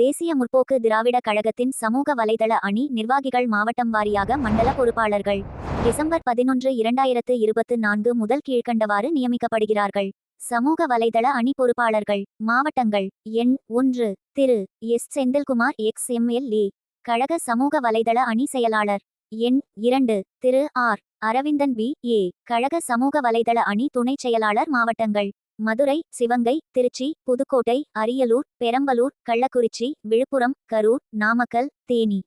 தேசிய முற்போக்கு திராவிட கழகத்தின் சமூக வலைதள அணி நிர்வாகிகள் மாவட்டம் வாரியாக மண்டல பொறுப்பாளர்கள். டிசம்பர் பதினொன்று இரண்டாயிரத்து இருபத்து நான்கு முதல் கீழ்க்கண்டவாறு நியமிக்கப்படுகிறார்கள். சமூக வலைதள அணி பொறுப்பாளர்கள் மாவட்டங்கள் எண் ஒன்று திரு. எஸ். செந்தில்குமார் எக்ஸ். எம்எல்ஏ கழக சமூக வலைதள அணி செயலாளர். எண் இரண்டு திரு. ஆர். அரவிந்தன் பி. ஏ. கழக சமூக வலைதள அணி துணைச் செயலாளர் மாவட்டங்கள். மதுரை சிவங்கை திருச்சி புதுக்கோட்டை அரியலூர் பெரம்பலூர் கள்ளக்குறிச்சி விழுப்புரம் கரூர் நாமக்கல் தேனி.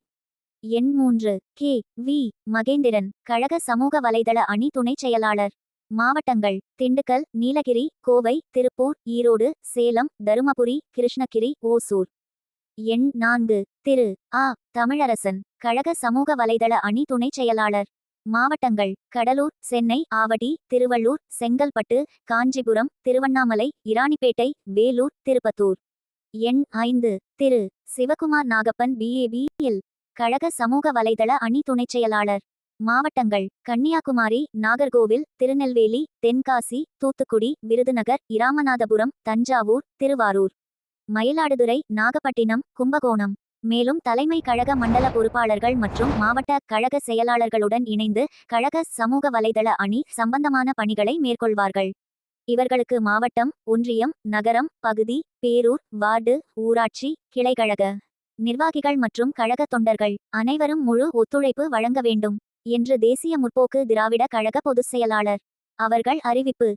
எண் மூன்று. கே. வி. மகேந்திரன் கழக சமூக வலைதள அணி துணைச் செயலாளர். மாவட்டங்கள். திண்டுக்கல் நீலகிரி கோவை திருப்பூர் ஈரோடு சேலம் தருமபுரி கிருஷ்ணகிரி ஓசூர். எண் நான்கு. திரு. ஆ. தமிழரசன் கழக சமூக வலைதள அணி துணைச் செயலாளர். மாவட்டங்கள் கடலூர் சென்னை ஆவடி திருவள்ளூர் செங்கல்பட்டு காஞ்சிபுரம் திருவண்ணாமலை இராணிப்பேட்டை வேலூர் திருப்பத்தூர். எண் ஐந்து. திரு. சிவகுமார் நாகப்பன் பிஏபியில் கழக சமூக வலைதள அணி துணைச் செயலாளர். மாவட்டங்கள் கன்னியாகுமரி நாகர்கோவில் திருநெல்வேலி தென்காசி தூத்துக்குடி விருதுநகர் இராமநாதபுரம் தஞ்சாவூர் திருவாரூர். மயிலாடுதுறை நாகப்பட்டினம் கும்பகோணம். மேலும் தலைமை கழக மண்டல பொறுப்பாளர்கள் மற்றும் மாவட்ட கழக செயலாளர்களுடன் இணைந்து கழக சமூக வலைதள அணி சம்பந்தமான பணிகளை மேற்கொள்வார்கள். இவர்களுக்கு மாவட்டம் ஒன்றியம் நகரம் பகுதி பேரூர் வார்டு ஊராட்சி கிளைக்கழக நிர்வாகிகள் மற்றும் கழக தொண்டர்கள் அனைவரும் முழு ஒத்துழைப்பு வழங்க வேண்டும் என்று தேசிய முற்போக்கு திராவிட கழக பொதுச் செயலாளர் அவர்கள் அறிவிப்பு.